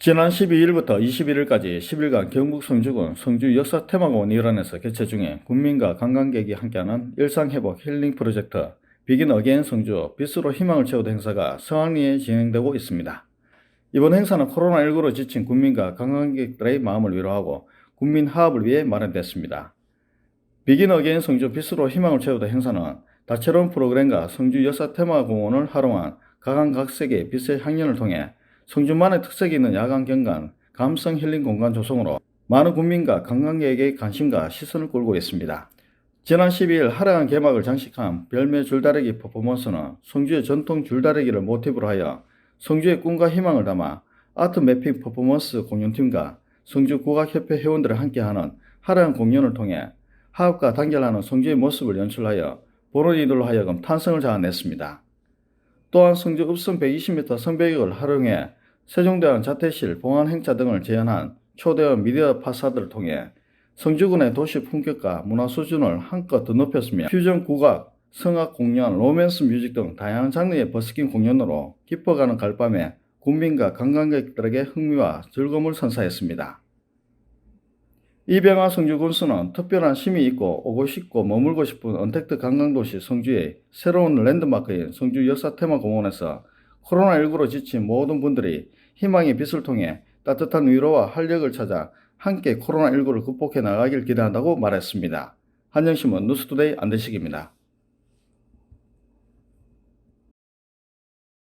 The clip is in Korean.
지난 12일부터 21일까지 10일간 경북 성주군 성주 역사 테마공원 일원에서 개최 중에 국민과 관광객이 함께하는 일상회복 힐링 프로젝트 비긴 어게인 성주 빛으로 희망을 채우다 행사가 성황리에 진행되고 있습니다. 이번 행사는 코로나19로 지친 국민과 관광객들의 마음을 위로하고 국민 화합을 위해 마련됐습니다. 비긴 어게인 성주 빛으로 희망을 채우다 행사는 다채로운 프로그램과 성주 역사 테마공원을 활용한 각양각색의 빛의 향연을 통해 성주만의 특색이 있는 야간 경관, 감성 힐링 공간 조성으로 많은 국민과 관광객의 관심과 시선을 끌고 있습니다. 지난 12일 화려한 개막을 장식한 별매 줄다리기 퍼포먼스는 성주의 전통 줄다리기를 모티브로 하여 성주의 꿈과 희망을 담아 아트 매핑 퍼포먼스 공연팀과 성주 국악협회 회원들을 함께하는 화려한 공연을 통해 화합과 단결하는 성주의 모습을 연출하여 보는 이들로 하여금 탄성을 자아냈습니다. 또한 성주 읍성 120m 성벽을 활용해 세종대왕 자퇴실, 봉안 행차 등을 재현한 초대형 미디어 파사드를 통해 성주군의 도시 품격과 문화 수준을 한껏 더 높였으며 퓨전 국악, 성악 공연, 로맨스 뮤직 등 다양한 장르의 버스킹 공연으로 깊어가는 갈밤에 국민과 관광객들에게 흥미와 즐거움을 선사했습니다. 이병화 성주군수는 특별한 힘이 있고 오고 싶고 머물고 싶은 언택트 관광도시 성주의 새로운 랜드마크인 성주 역사 테마공원에서 코로나19로 지친 모든 분들이 희망의 빛을 통해 따뜻한 위로와 활력을 찾아 함께 코로나19를 극복해 나가길 기대한다고 말했습니다. 한영신문 뉴스투데이 안대식입니다.